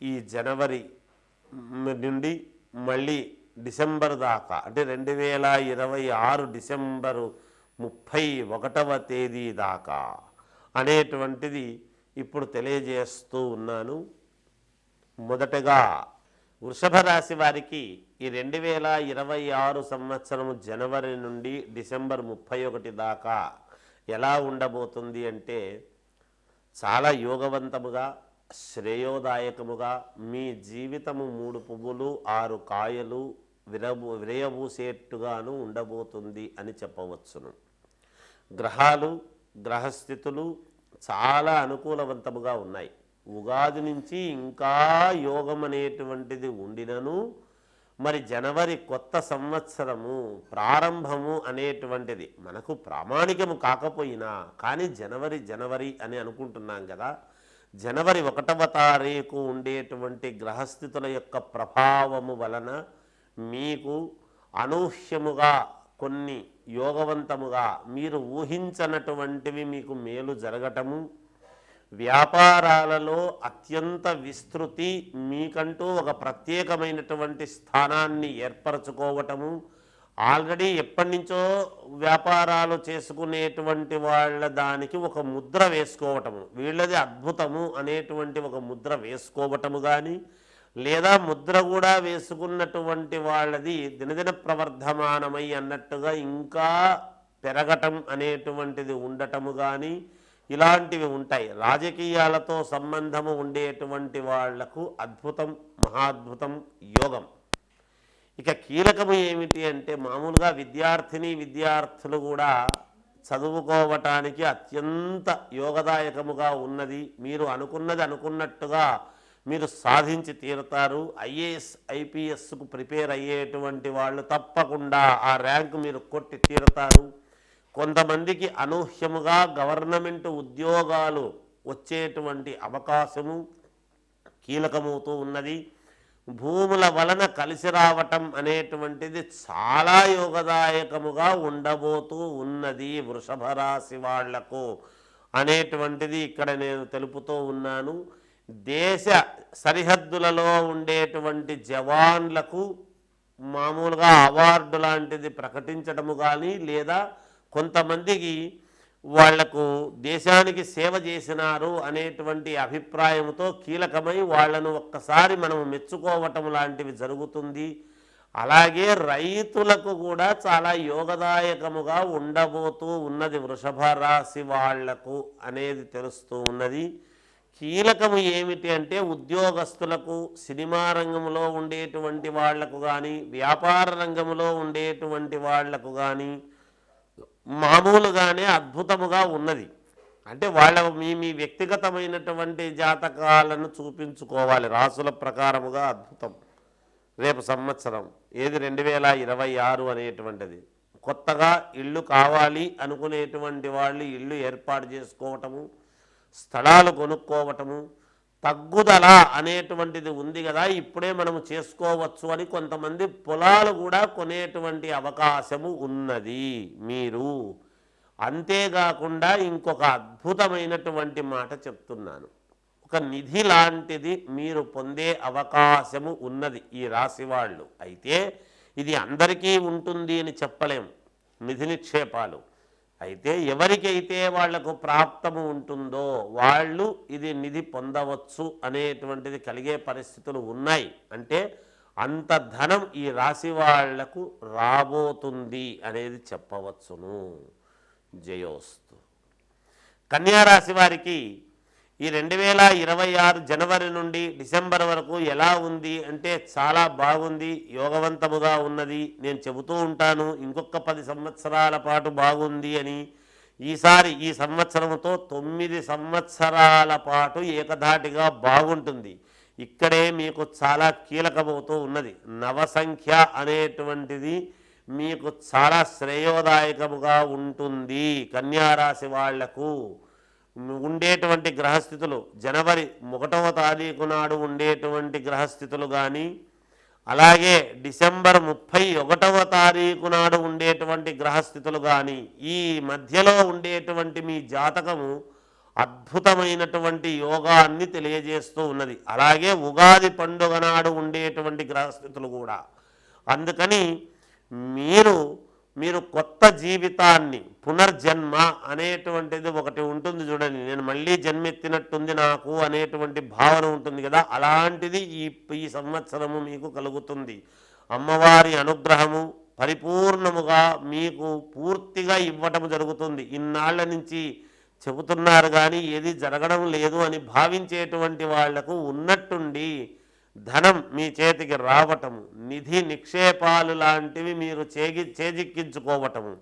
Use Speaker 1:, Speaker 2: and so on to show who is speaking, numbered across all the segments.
Speaker 1: ఈ జనవరి నుండి మళ్ళీ డిసెంబర్ దాకా అంటే రెండు వేల ఇరవై ఆరు డిసెంబరు ముప్పై ఒకటవ తేదీ దాకా అనేటువంటిది ఇప్పుడు తెలియజేస్తూ ఉన్నాను. మొదటగా వృషభ రాశి వారికి ఈ రెండు వేల ఇరవై ఆరు సంవత్సరము జనవరి నుండి డిసెంబర్ ముప్పై ఒకటి దాకా ఎలా ఉండబోతుంది అంటే చాలా యోగవంతముగా శ్రేయోదాయకముగా మీ జీవితము మూడు పువ్వులు ఆరు కాయలు విరబు విరయబూసేట్టుగాను ఉండబోతుంది అని చెప్పవచ్చును. గ్రహాలు గ్రహస్థితులు చాలా అనుకూలవంతముగా ఉన్నాయి. ఉగాది నుంచి ఇంకా యోగం అనేటువంటిది ఉండినను మరి జనవరి కొత్త సంవత్సరము ప్రారంభము అనేటువంటిది మనకు ప్రామాణికము కాకపోయినా కానీ జనవరి జనవరి అని అనుకుంటున్నాం కదా జనవరి ఒకటవ తారీఖు ఉండేటువంటి గ్రహస్థితుల యొక్క ప్రభావము వలన మీకు అనూహ్యముగా కొన్ని యోగవంతముగా మీరు ఊహించనటువంటివి మీకు మేలు జరగటము వ్యాపారాలలో అత్యంత విస్తృతి మీకంటూ ఒక ప్రత్యేకమైనటువంటి స్థానాన్ని ఏర్పరచుకోవటము ఆల్రెడీ ఎప్పటి నుంచో వ్యాపారాలు చేసుకునేటువంటి వాళ్ళ దానికి ఒక ముద్ర వేసుకోవటము. వీళ్ళది అద్భుతము అనేటువంటి ఒక ముద్ర వేసుకోవటము కానీ లేదా ముద్ర కూడా వేసుకున్నటువంటి వాళ్ళది దినదిన ప్రవర్ధమానమై అన్నట్టుగా ఇంకా పెరగటం అనేటువంటిది ఉండటము కానీ ఇలాంటివి ఉంటాయి. రాజకీయాలతో సంబంధము ఉండేటువంటి వాళ్ళకు అద్భుతం మహాద్భుతం యోగం. ఇక కీలకము ఏమిటి అంటే మామూలుగా విద్యార్థిని విద్యార్థులు కూడా చదువుకోవటానికి అత్యంత యోగదాయకముగా ఉన్నది. మీరు అనుకున్నది అనుకున్నట్టుగా మీరు సాధించి తీరుతారు. ఐఏఎస్ ఐపీఎస్కు ప్రిపేర్ అయ్యేటువంటి వాళ్ళు తప్పకుండా ఆ ర్యాంకు మీరు కొట్టి తీరుతారు. కొంతమందికి అనూహ్యముగా గవర్నమెంట్ ఉద్యోగాలు వచ్చేటువంటి అవకాశము కీలకమవుతూ ఉన్నది. భూముల వలన కలిసి రావటం అనేటువంటిది చాలా యోగదాయకముగా ఉండబోతూ ఉన్నది వృషభ రాశి వాళ్ళకు అనేటువంటిది ఇక్కడ నేను తెలుపుతూ ఉన్నాను. దేశ సరిహద్దులలో ఉండేటువంటి జవాన్లకు మామూలుగా అవార్డు లాంటిది ప్రకటించడము కానీ లేదా కొంతమందికి వాళ్ళకు దేశానికి సేవ చేసినారు అనేటువంటి అభిప్రాయంతో కీలకమై వాళ్ళను ఒక్కసారి మనం మెచ్చుకోవటం లాంటివి జరుగుతుంది. అలాగే రైతులకు కూడా చాలా యోగదాయకముగా ఉండబోతూ ఉన్నది వృషభ రాశి వాళ్ళకు అనేది తెలుస్తూ ఉన్నది. కీలకము ఏమిటి అంటే ఉద్యోగస్తులకు సినిమా రంగంలో ఉండేటువంటి వాళ్ళకు కానీ వ్యాపార రంగంలో ఉండేటువంటి వాళ్ళకు కానీ మామూలుగానే అద్భుతముగా ఉన్నది. అంటే వాళ్ళ మీ మీ వ్యక్తిగతమైనటువంటి జాతకాలను చూపించుకోవాలి. రాసుల ప్రకారముగా అద్భుతం. రేపు సంవత్సరం ఏది రెండు వేల ఇరవై ఆరు అనేటువంటిది. కొత్తగా ఇల్లు కావాలి అనుకునేటువంటి వాళ్ళు ఇల్లు ఏర్పాటు చేసుకోవటము స్థలాలు కొనుక్కోవటము తగ్గుదల అనేటువంటిది ఉంది కదా ఇప్పుడే మనము చేసుకోవచ్చు అని కొంతమంది పొలాలు కూడా కొనేటువంటి అవకాశము ఉన్నది. మీరు అంతేకాకుండా ఇంకొక అద్భుతమైనటువంటి మాట చెప్తున్నాను. ఒక నిధి లాంటిది మీరు పొందే అవకాశము ఉన్నది ఈ రాశి వాళ్ళు. అయితే ఇది అందరికీ ఉంటుంది అని చెప్పలేం. నిధి నిక్షేపాలు. అయితే ఎవరికైతే వాళ్ళకు ప్రాప్తము ఉంటుందో వాళ్ళు ఇది నిధి పొందవచ్చు అనేటువంటిది కలిగే పరిస్థితులు ఉన్నాయి. అంటే అంత ధనం ఈ రాశి వాళ్ళకు రాబోతుంది అనేది చెప్పవచ్చును. జయోస్తు. కన్యారాశి వారికి ఈ రెండు వేల ఇరవై ఆరు జనవరి నుండి డిసెంబర్ వరకు ఎలా ఉంది అంటే చాలా బాగుంది యోగవంతముగా ఉన్నది. నేను చెబుతూ ఉంటాను ఇంకొక పది సంవత్సరాల పాటు బాగుంది అని. ఈసారి ఈ సంవత్సరంతో తొమ్మిది సంవత్సరాల పాటు ఏకధాటిగా బాగుంటుంది. ఇక్కడే మీకు చాలా కీలకమవుతూ ఉన్నది. నవసంఖ్య అనేటువంటిది మీకు చాలా శ్రేయోదాయకముగా ఉంటుంది కన్యారాశి వాళ్ళకు. ఉండేటువంటి గ్రహస్థితులు జనవరి ఒకటవ తారీఖు నాడు ఉండేటువంటి గ్రహస్థితులు కానీ అలాగే డిసెంబర్ ముప్పై ఒకటవ తారీఖు నాడు ఉండేటువంటి గ్రహస్థితులు కానీ ఈ మధ్యలో ఉండేటువంటి మీ జాతకము అద్భుతమైనటువంటి యోగాన్ని తెలియజేస్తూ ఉన్నది. అలాగే ఉగాది పండుగ నాడు ఉండేటువంటి గ్రహస్థితులు కూడా. అందుకని మీరు మీరు కొత్త జీవితాన్ని పునర్జన్మ అనేటువంటిది ఒకటి ఉంటుంది చూడండి. నేను మళ్ళీ జన్మెత్తినట్టుంది నాకు అనేటువంటి భావన ఉంటుంది కదా. అలాంటిది ఈ ఈ సంవత్సరము మీకు కలుగుతుంది. అమ్మవారి అనుగ్రహము పరిపూర్ణముగా మీకు పూర్తిగా ఇవ్వటం జరుగుతుంది. ఇన్నాళ్ళ నుంచి చెబుతున్నారు కానీ ఏది జరగడం లేదు అని భావించేటువంటి వాళ్ళకు ఉన్నట్టుండి ధనం మీ చేతికి రావటము నిధి నిక్షేపాలు లాంటివి మీరు చేగి చేజిక్కించుకోవటము.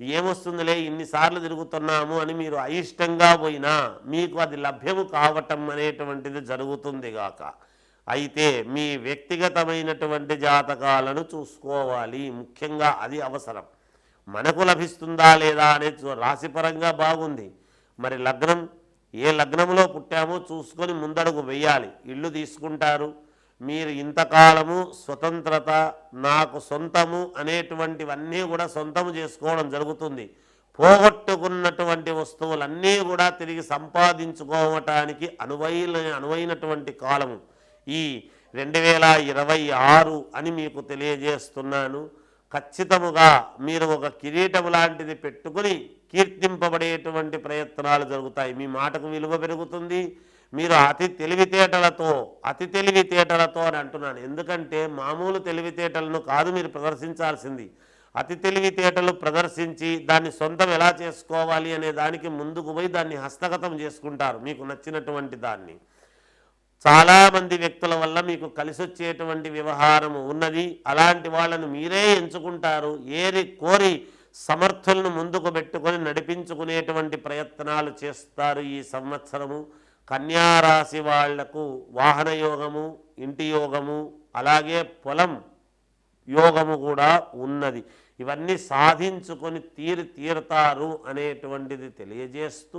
Speaker 1: ఏమొస్తుందిలే ఇన్నిసార్లు తిరుగుతున్నాము అని మీరు అయిష్టంగా పోయినా మీకు అది లభ్యము కావటం అనేటువంటిది జరుగుతుంది గాక. అయితే మీ వ్యక్తిగతమైనటువంటి జాతకాలను చూసుకోవాలి ముఖ్యంగా అది అవసరం. మనకు లభిస్తుందా లేదా అనేది రాశిపరంగా బాగుంది. మరి లగ్నం ఏ లగ్నంలో పుట్టామో చూసుకొని ముందడుగు వెయ్యాలి ఇల్లు తీసుకుంటారు మీరు ఇంతకాలము స్వతంత్రత నాకు సొంతము అనేటువంటివన్నీ కూడా సొంతము చేసుకోవడం జరుగుతుంది. పోగొట్టుకున్నటువంటి వస్తువులన్నీ కూడా తిరిగి సంపాదించుకోవటానికి అనువైన అనువైనటువంటి కాలము. ఈ రెండు వేల ఇరవై ఆరు అని మీకు తెలియజేస్తున్నాను. ఖచ్చితముగా మీరు ఒక కిరీటం లాంటిది పెట్టుకుని కీర్తింపబడేటువంటి ప్రయత్నాలు జరుగుతాయి. మీ మాటకు విలువ పెరుగుతుంది. మీరు అతి తెలివితేటలతో అతి తెలివితేటలతో అని అంటున్నాను. ఎందుకంటే మామూలు తెలివితేటలను కాదు మీరు ప్రదర్శించాల్సింది. అతి తెలివితేటలు ప్రదర్శించి దాన్ని సొంతం ఎలా చేసుకోవాలి అనే దానికి ముందుకు పోయి దాన్ని హస్తగతం చేసుకుంటారు మీకు నచ్చినటువంటి దాన్ని. చాలామంది వ్యక్తుల వల్ల మీకు కలిసొచ్చేటువంటి వ్యవహారము వ్యవహారం ఉన్నది. అలాంటి వాళ్ళను మీరే ఎంచుకుంటారు. ఏరి కోరి సమర్థులను ముందుకు పెట్టుకొని నడిపించుకునేటువంటి ప్రయత్నాలు చేస్తారు ఈ సంవత్సరము. కన్యారాశి వాళ్ళకు వాహన యోగము ఇంటి యోగము అలాగే పొలం యోగము కూడా ఉన్నది. ఇవన్నీ సాధించుకొని తీరి తీరుతారు అనేటువంటిది తెలియజేస్తూ